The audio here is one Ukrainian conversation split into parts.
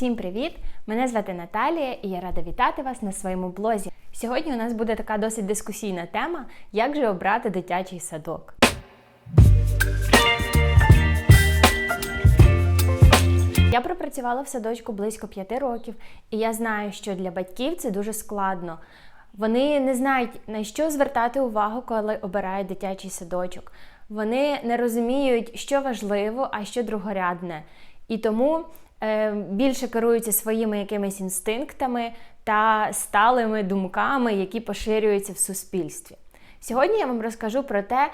Всім привіт! Мене звати Наталія і я рада вітати вас на своєму блозі. Сьогодні у нас буде така досить дискусійна тема, як же обрати дитячий садок. Я пропрацювала в садочку близько п'яти років, і я знаю, що для батьків це дуже складно. Вони не знають на що звертати увагу, коли обирають дитячий садочок. Вони не розуміють, що важливо, а що другорядне. І тому більше керуються своїми якимись інстинктами та сталими думками, які поширюються в суспільстві. Сьогодні я вам розкажу про те,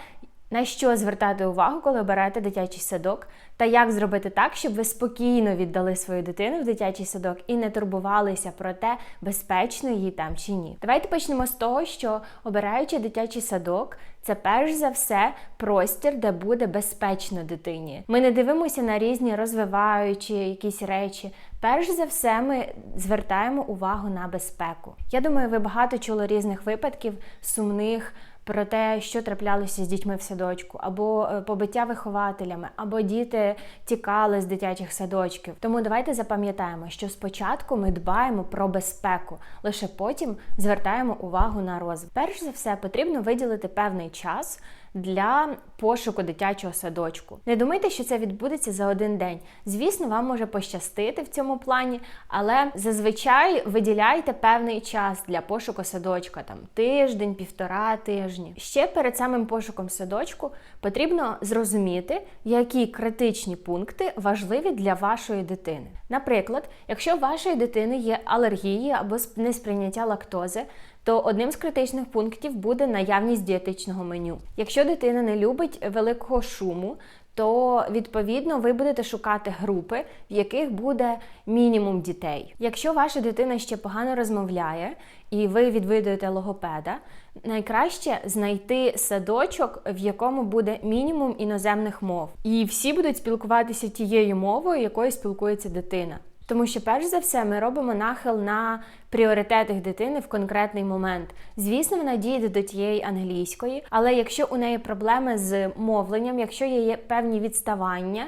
на що звертати увагу, коли обираєте дитячий садок, та як зробити так, щоб ви спокійно віддали свою дитину в дитячий садок і не турбувалися про те, безпечно її там чи ні. Давайте почнемо з того, що обираючи дитячий садок, це перш за все простір, де буде безпечно дитині. Ми не дивимося на різні розвиваючі якісь речі. Перш за все, ми звертаємо увагу на безпеку. Я думаю, ви багато чули різних випадків сумних про те, що траплялося з дітьми в садочку, або е, побиття вихователями, або діти тікали з дитячих садочків. Тому давайте запам'ятаємо, що спочатку ми дбаємо про безпеку, лише потім звертаємо увагу на розвиток. Перш за все, потрібно виділити певний час. Для пошуку дитячого садочку. Не думайте, що це відбудеться за один день. Звісно, вам може пощастити в цьому плані, але зазвичай виділяйте певний час для пошуку садочка, там тиждень, півтора тижні. Ще перед самим пошуком садочку потрібно зрозуміти, які критичні пункти важливі для вашої дитини. Наприклад, якщо у вашої дитини є алергії або несприйняття лактози, то одним з критичних пунктів буде наявність дієтичного меню. Якщо дитина не любить великого шуму, то відповідно ви будете шукати групи, в яких буде мінімум дітей. Якщо ваша дитина ще погано розмовляє і ви відвідуєте логопеда, найкраще знайти садочок, в якому буде мінімум іноземних мов, і всі будуть спілкуватися тією мовою, якою спілкується дитина. Тому що, перш за все, ми робимо нахил на пріоритети дитини в конкретний момент. Звісно, вона діє до тієї англійської, але якщо у неї проблеми з мовленням, якщо є певні відставання,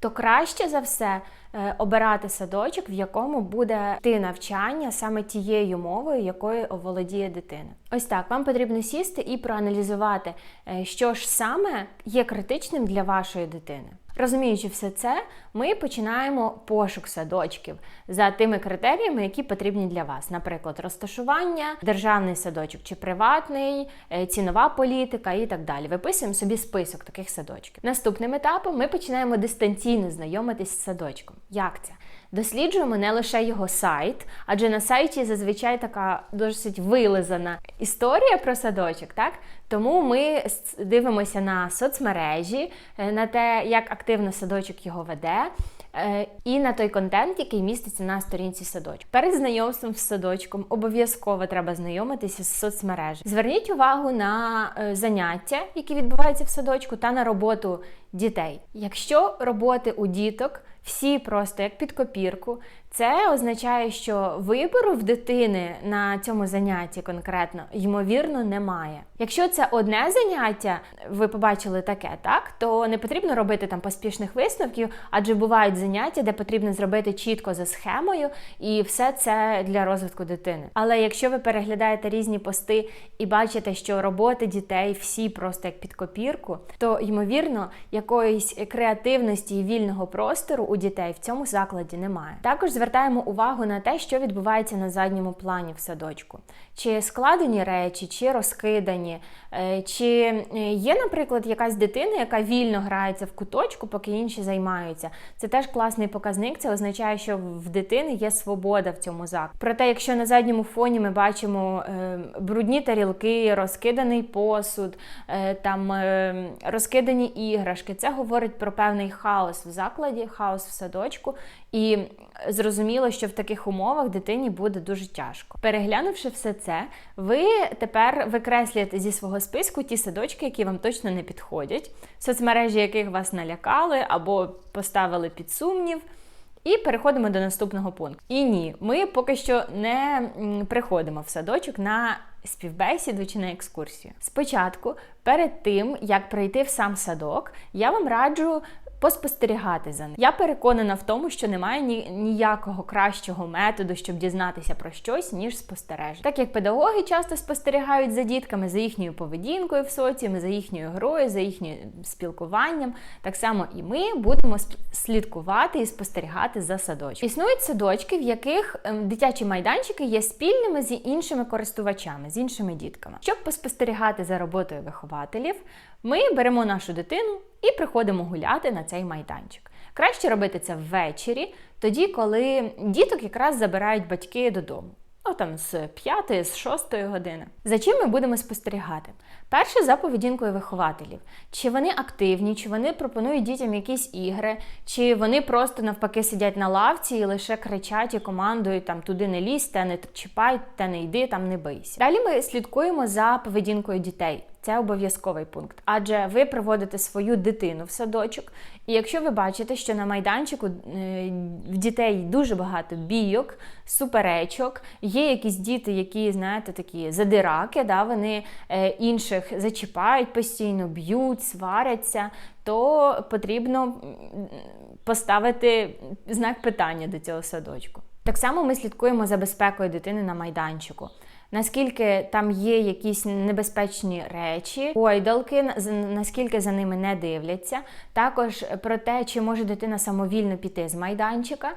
то краще за все е, обирати садочок, в якому буде йти навчання саме тією мовою, якою оволодіє дитина. Ось так вам потрібно сісти і проаналізувати, е, що ж саме є критичним для вашої дитини. Розуміючи все це, ми починаємо пошук садочків за тими критеріями, які потрібні для вас. Наприклад, розташування, державний садочок чи приватний, е, цінова політика і так далі. Виписуємо собі список таких садочків. Наступним етапом ми починаємо дистанційно знайомитись з садочком. Як це? Досліджуємо не лише його сайт, адже на сайті зазвичай така досить вилизана історія про садочок, так? Тому ми дивимося на соцмережі, е, на те, як активно садочок його веде. Е, і на той контент, який міститься на сторінці садочку. Перед знайомством з садочком обов'язково треба знайомитися з соцмережі. Зверніть увагу на е, заняття, які відбуваються в садочку, та на роботу дітей. Якщо роботи у діток всі просто як під копірку, це означає, що вибору в дитини на цьому занятті конкретно ймовірно немає. Якщо це одне заняття, ви побачили таке, так то не потрібно робити там поспішних висновків, адже бувають заняття, де потрібно зробити чітко за схемою, і все це для розвитку дитини. Але якщо ви переглядаєте різні пости і бачите, що роботи дітей всі просто як під копірку, то ймовірно якоїсь креативності і вільного простору у дітей в цьому закладі немає. Також звертаємо увагу на те, що відбувається на задньому плані в садочку. Чи складені речі, чи розкидані, е, чи е, є, наприклад, якась дитина, яка вільно грається в куточку, поки інші займаються. Це теж класний показник. Це означає, що в дитини є свобода в цьому закладі. Проте, якщо на задньому фоні ми бачимо е, брудні тарілки, розкиданий посуд, там розкидані іграшки, це говорить про певний хаос в закладі, хаос в садочку. І зрозуміло, що в таких умовах дитині буде дуже тяжко. Переглянувши все це, ви тепер викреслюєте зі свого списку ті садочки, які вам точно не підходять, соцмережі яких вас налякали або поставили під сумнів. І переходимо до наступного пункту. І ні, ми поки що не приходимо в садочок на співбесіду чи на екскурсію. Спочатку, перед тим як прийти в сам садок, я вам раджу поспостерігати за ним. Я переконана в тому, що немає ні, ніякого кращого методу, щоб дізнатися про щось, ніж спостереження. Так як педагоги часто спостерігають за дітками, за їхньою поведінкою в соціумі, за їхньою грою, за їхнім спілкуванням, так само і ми будемо слідкувати і спостерігати за садочком. Існують садочки, в яких ем, дитячі майданчики є спільними з іншими користувачами, з іншими дітками. Щоб поспостерігати за роботою вихователів, ми беремо нашу дитину і приходимо гуляти на цей майданчик. Краще робити це ввечері, тоді, коли діток якраз забирають батьки додому. Ну, там з 5, з 6 години. За чим ми будемо спостерігати? Перше за поведінкою вихователів. Чи вони активні, чи вони пропонують дітям якісь ігри, чи вони просто навпаки сидять на лавці і лише кричать і командують там туди не лізь, те не чіпай, те не йди, там не бийся. Далі ми слідкуємо за поведінкою дітей. Це обов'язковий пункт, адже ви приводите свою дитину в садочок, і якщо ви бачите, що на майданчику е, в дітей дуже багато бійок, суперечок, є якісь діти, які, знаєте, такі задираки, да, вони е, інших зачіпають постійно, б'ють, сваряться, то потрібно поставити знак питання до цього садочку. Так само ми слідкуємо за безпекою дитини на майданчику наскільки там є якісь небезпечні речі, гойдалки, наскільки за ними не дивляться. Також про те, чи може дитина самовільно піти з майданчика.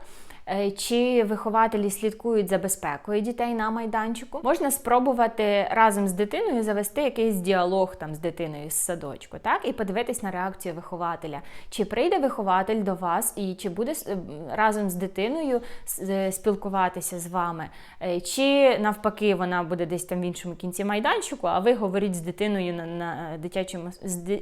Е, чи вихователі слідкують за безпекою дітей на майданчику. Можна спробувати разом з дитиною завести якийсь діалог там з дитиною з садочку, так і подивитись на реакцію вихователя. Чи прийде вихователь до вас і чи буде разом з дитиною е, спілкуватися з вами, е, чи навпаки вона буде десь там в іншому кінці майданчику, а ви говоріть з дитиною на, на дитячому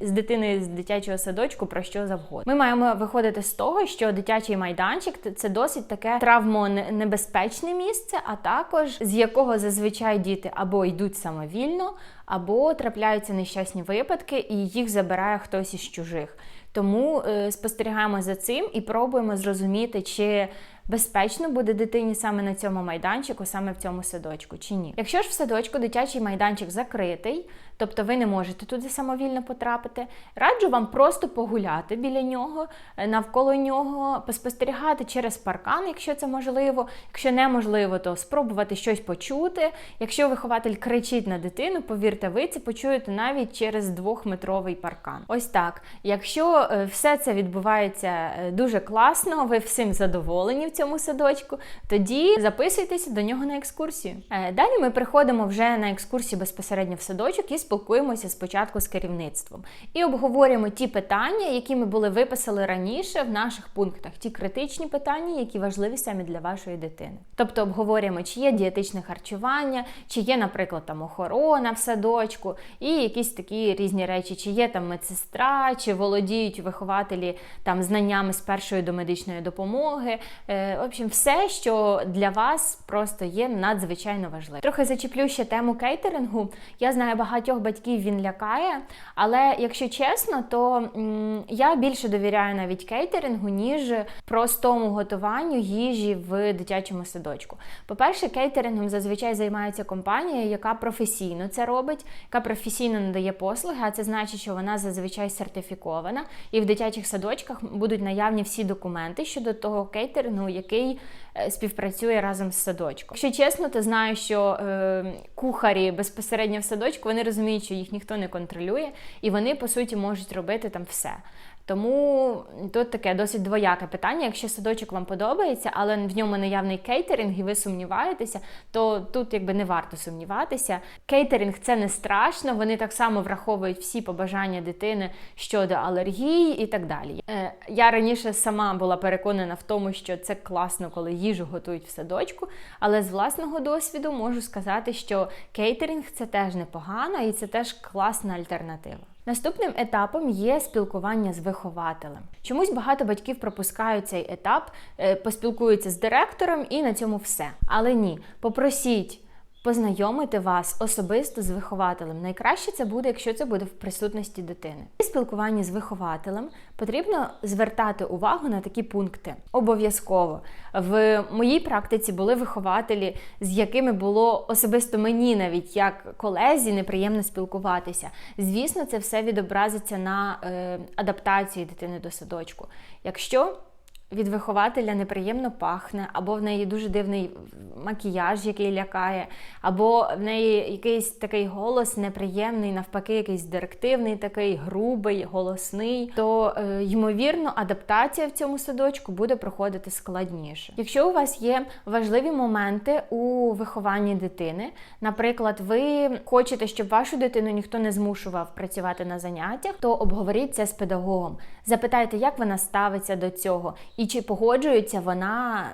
з дитиною з дитячого садочку про що завгодно. Ми маємо виходити з того, що дитячий майданчик це досить таке травмонебезпечне місце, а також з якого зазвичай діти або йдуть самовільно, або трапляються нещасні випадки, і їх забирає хтось із чужих. Тому е, спостерігаємо за цим і пробуємо зрозуміти, чи безпечно буде дитині саме на цьому майданчику, саме в цьому садочку, чи ні. Якщо ж в садочку дитячий майданчик закритий, тобто ви не можете туди самовільно потрапити, раджу вам просто погуляти біля нього, е, навколо нього, поспостерігати через паркан, якщо це можливо. Якщо неможливо, то спробувати щось почути. Якщо вихователь кричить на дитину, повірте, ви це почуєте навіть через двохметровий паркан. Ось так. Якщо е, все це відбувається е, дуже класно, ви всім задоволені в цьому садочку, тоді записуйтеся до нього на екскурсію. Далі ми приходимо вже на екскурсію безпосередньо в садочок і спілкуємося спочатку з керівництвом і обговорюємо ті питання, які ми були виписали раніше в наших пунктах, ті критичні питання, які важливі саме для вашої дитини. Тобто обговорюємо, чи є дієтичне харчування, чи є, наприклад, там охорона в садочку, і якісь такі різні речі, чи є там медсестра, чи володіють вихователі там знаннями з першої до медичної допомоги. Е, в общем, все, що для вас просто є надзвичайно важливим. Трохи зачіплю ще тему кейтерингу. Я знаю багатьох батьків він лякає. Але якщо чесно, то я більше довіряю навіть кейтерингу, ніж простому готуванню їжі в дитячому садочку. По-перше, кейтерингом зазвичай займається компанія, яка професійно це робить, яка професійно надає послуги, а це значить, що вона зазвичай сертифікована, і в дитячих садочках будуть наявні всі документи щодо того кейтерингу, який е, співпрацює разом з садочком. Якщо чесно, то знаю, що е, кухарі безпосередньо в садочку вони розуміють, що їх ніхто не контролює, і вони по суті можуть робити там все. Тому тут таке досить двояке питання. Якщо садочок вам подобається, але в ньому наявний кейтеринг, і ви сумніваєтеся, то тут якби не варто сумніватися. Кейтеринг це не страшно, вони так само враховують всі побажання дитини щодо алергії і так далі. Е, я раніше сама була переконана в тому, що це класно, коли їжу готують в садочку, але з власного досвіду можу сказати, що кейтеринг це теж непогано і це теж класна альтернатива. Наступним етапом є спілкування з вихователем. Чомусь багато батьків пропускають цей етап, е, поспілкуються з директором і на цьому все. Але ні, попросіть. Познайомити вас особисто з вихователем. Найкраще це буде, якщо це буде в присутності дитини. спілкуванні з вихователем потрібно звертати увагу на такі пункти. Обов'язково в моїй практиці були вихователі, з якими було особисто мені, навіть як колезі, неприємно спілкуватися. Звісно, це все відобразиться на е, адаптації дитини до садочку. Якщо від вихователя неприємно пахне, або в неї дуже дивний макіяж, який лякає, або в неї якийсь такий голос неприємний, навпаки, якийсь директивний, такий грубий, голосний, то е, ймовірно адаптація в цьому садочку буде проходити складніше. Якщо у вас є важливі моменти у вихованні дитини, наприклад, ви хочете, щоб вашу дитину ніхто не змушував працювати на заняттях, то обговоріть це з педагогом. Запитайте, як вона ставиться до цього, і чи погоджується вона.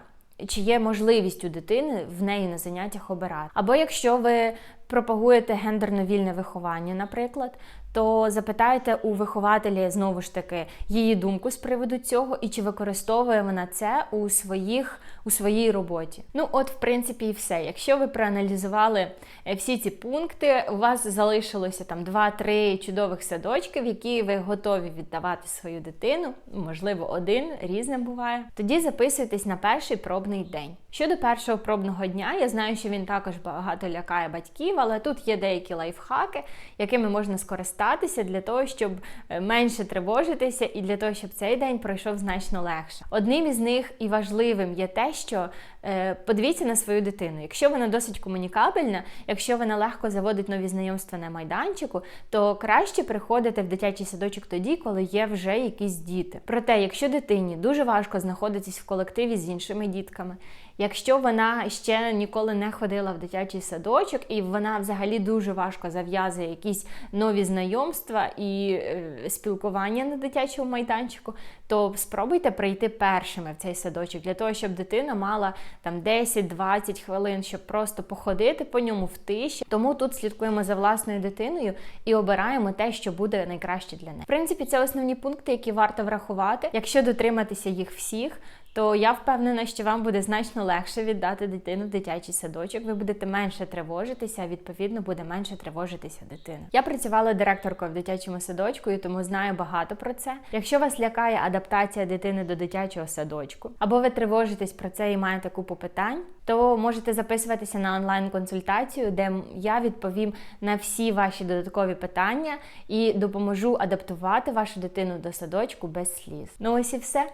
Чи є можливість у дитини в неї на заняттях обирати? Або якщо ви пропагуєте гендерно вільне виховання, наприклад, то запитайте у вихователі знову ж таки її думку з приводу цього, і чи використовує вона це у своїх у своїй роботі. Ну, от, в принципі, і все. Якщо ви проаналізували е, всі ці пункти, у вас залишилося там 2-3 чудових садочки, в які ви готові віддавати свою дитину, можливо, один різним буває. Тоді записуйтесь на перший пробний день. Щодо першого пробного дня, я знаю, що він також багато лякає батьків, але тут є деякі лайфхаки, якими можна скористатися для того, щоб е, менше тривожитися, і для того, щоб цей день пройшов значно легше. Одним із них і важливим є те, що е, подивіться на свою дитину. Якщо вона досить комунікабельна, якщо вона легко заводить нові знайомства на майданчику, то краще приходити в дитячий садочок тоді, коли є вже якісь діти. Проте, якщо дитині дуже важко знаходитись в колективі з іншими дітками. Якщо вона ще ніколи не ходила в дитячий садочок, і вона взагалі дуже важко зав'язує якісь нові знайомства і е, спілкування на дитячому майданчику, то спробуйте прийти першими в цей садочок для того, щоб дитина мала там 10-20 хвилин, щоб просто походити по ньому в тиші. Тому тут слідкуємо за власною дитиною і обираємо те, що буде найкраще для неї. В принципі, це основні пункти, які варто врахувати. Якщо дотриматися їх всіх, то я впевнена, що вам буде значно легше віддати дитину в дитячий садочок. Ви будете менше тривожитися, а відповідно буде менше тривожитися дитина. Я працювала директоркою в дитячому садочку, і тому знаю багато про це. Якщо вас лякає адаптація дитини до дитячого садочку, або ви тривожитесь про це і маєте купу питань, то можете записуватися на онлайн-консультацію, де я відповім на всі ваші додаткові питання і допоможу адаптувати вашу дитину до садочку без сліз. Ну ось і все.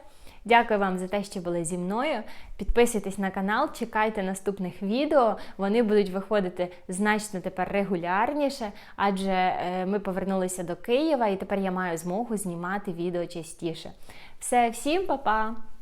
Дякую вам за те, що були зі мною. Підписуйтесь на канал, чекайте наступних відео. Вони будуть виходити значно тепер регулярніше, адже е, ми повернулися до Києва і тепер я маю змогу знімати відео частіше. Все, всім па-па!